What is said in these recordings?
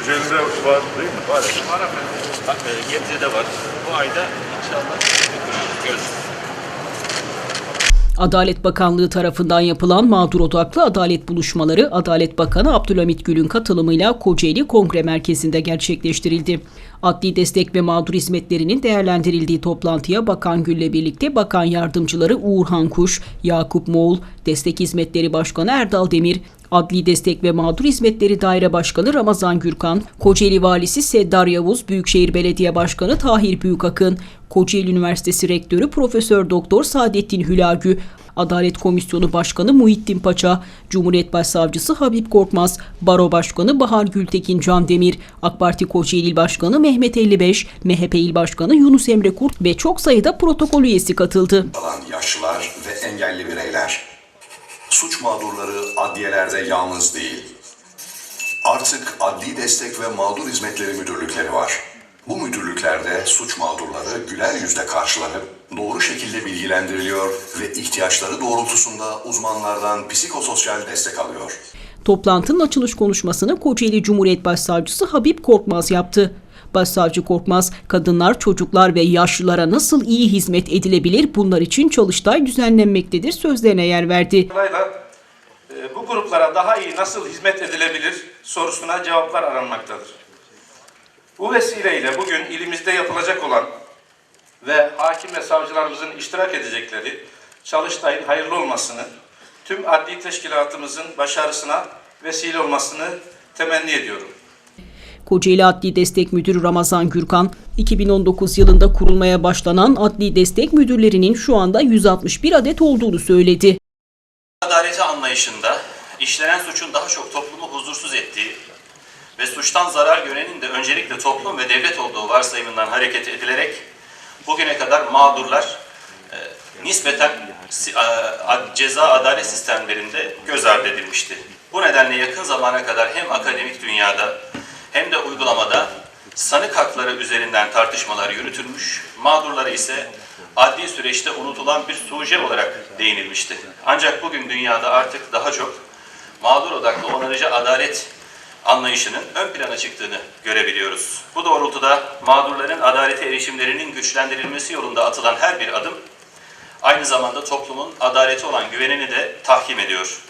Kocaeli'de var değil mi? Var. Var efendim. E, Gebze'de var. Bu ayda inşallah. Göz. Adalet Bakanlığı tarafından yapılan mağdur odaklı adalet buluşmaları Adalet Bakanı Abdülhamit Gül'ün katılımıyla Kocaeli Kongre Merkezi'nde gerçekleştirildi. Adli destek ve mağdur hizmetlerinin değerlendirildiği toplantıya Bakan Gül'le birlikte Bakan Yardımcıları Uğurhan Kuş, Yakup Moğul, Destek Hizmetleri Başkanı Erdal Demir, Adli Destek ve Mağdur Hizmetleri Daire Başkanı Ramazan Gürkan, Kocaeli Valisi Seddar Yavuz, Büyükşehir Belediye Başkanı Tahir Büyükakın, Kocaeli Üniversitesi Rektörü Profesör Doktor Saadettin Hülagü, Adalet Komisyonu Başkanı Muhittin Paça, Cumhuriyet Başsavcısı Habib Korkmaz, Baro Başkanı Bahar Gültekin Can Demir, AK Parti Kocaeli İl Başkanı Mehmet 55, MHP İl Başkanı Yunus Emre Kurt ve çok sayıda protokol üyesi katıldı. alan yaşlılar ve engelli bireyler. Suç mağdurları adliyelerde yalnız değil. Artık Adli Destek ve Mağdur Hizmetleri Müdürlükleri var. Bu müdürlüklerde suç mağdurları güler yüzle karşılanıp doğru şekilde bilgilendiriliyor ve ihtiyaçları doğrultusunda uzmanlardan psikososyal destek alıyor. Toplantının açılış konuşmasını Kocaeli Cumhuriyet Başsavcısı Habib Korkmaz yaptı. Başsavcı Korkmaz, kadınlar, çocuklar ve yaşlılara nasıl iyi hizmet edilebilir bunlar için çalıştay düzenlenmektedir sözlerine yer verdi. E, bu gruplara daha iyi nasıl hizmet edilebilir sorusuna cevaplar aranmaktadır. Bu vesileyle bugün ilimizde yapılacak olan ve hakim ve savcılarımızın iştirak edecekleri Çalıştay'ın hayırlı olmasını, tüm adli teşkilatımızın başarısına vesile olmasını temenni ediyorum. Kocaeli Adli Destek Müdürü Ramazan Gürkan, 2019 yılında kurulmaya başlanan adli destek müdürlerinin şu anda 161 adet olduğunu söyledi. Adaleti anlayışında işlenen suçun daha çok toplumu huzursuz ettiği ve suçtan zarar görenin de öncelikle toplum ve devlet olduğu varsayımından hareket edilerek bugüne kadar mağdurlar e, nispeten a- ceza adalet sistemlerinde göz ardı edilmişti. Bu nedenle yakın zamana kadar hem akademik dünyada hem de uygulamada sanık hakları üzerinden tartışmalar yürütülmüş, mağdurlara ise adli süreçte unutulan bir suje olarak değinilmişti. Ancak bugün dünyada artık daha çok mağdur odaklı onarıcı adalet anlayışının ön plana çıktığını görebiliyoruz. Bu doğrultuda mağdurların adalete erişimlerinin güçlendirilmesi yolunda atılan her bir adım aynı zamanda toplumun adalete olan güvenini de tahkim ediyor.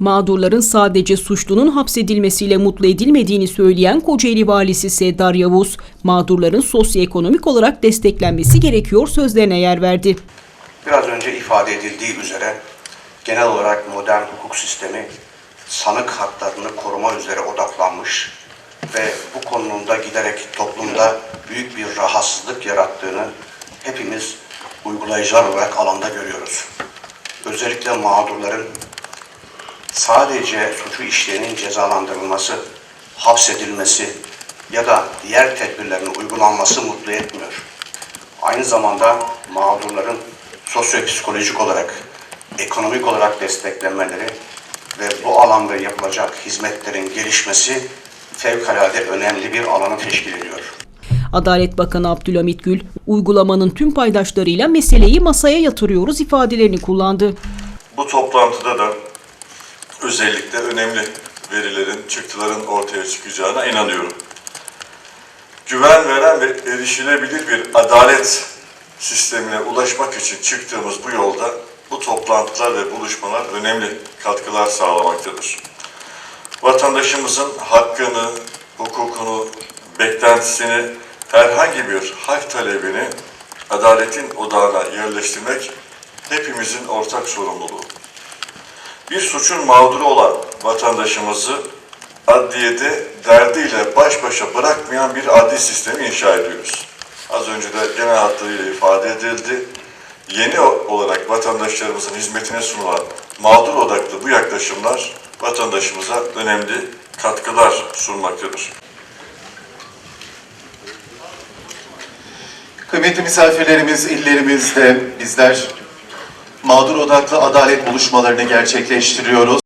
Mağdurların sadece suçlunun hapsedilmesiyle mutlu edilmediğini söyleyen Kocaeli Valisi Seddar Yavuz, mağdurların sosyoekonomik olarak desteklenmesi gerekiyor sözlerine yer verdi. Biraz önce ifade edildiği üzere genel olarak modern hukuk sistemi sanık haklarını koruma üzere odaklanmış ve bu konumda giderek toplumda büyük bir rahatsızlık yarattığını hepimiz uygulayıcılar olarak alanda görüyoruz. Özellikle mağdurların sadece suçu işleyenin cezalandırılması, hapsedilmesi ya da diğer tedbirlerin uygulanması mutlu etmiyor. Aynı zamanda mağdurların sosyopsikolojik olarak, ekonomik olarak desteklenmeleri ve bu alanda yapılacak hizmetlerin gelişmesi fevkalade önemli bir alanı teşkil ediyor. Adalet Bakanı Abdülhamit Gül, uygulamanın tüm paydaşlarıyla meseleyi masaya yatırıyoruz ifadelerini kullandı. Bu toplantıda da özellikle önemli verilerin, çıktıların ortaya çıkacağına inanıyorum. Güven veren ve erişilebilir bir adalet sistemine ulaşmak için çıktığımız bu yolda bu toplantılar ve buluşmalar önemli katkılar sağlamaktadır. Vatandaşımızın hakkını, hukukunu, beklentisini, herhangi bir hak talebini adaletin odağına yerleştirmek hepimizin ortak sorumluluğu bir suçun mağduru olan vatandaşımızı adliyede derdiyle baş başa bırakmayan bir adli sistemi inşa ediyoruz. Az önce de genel hatlarıyla ifade edildi. Yeni olarak vatandaşlarımızın hizmetine sunulan mağdur odaklı bu yaklaşımlar vatandaşımıza önemli katkılar sunmaktadır. Kıymetli misafirlerimiz illerimizde bizler mağdur odaklı adalet buluşmalarını gerçekleştiriyoruz.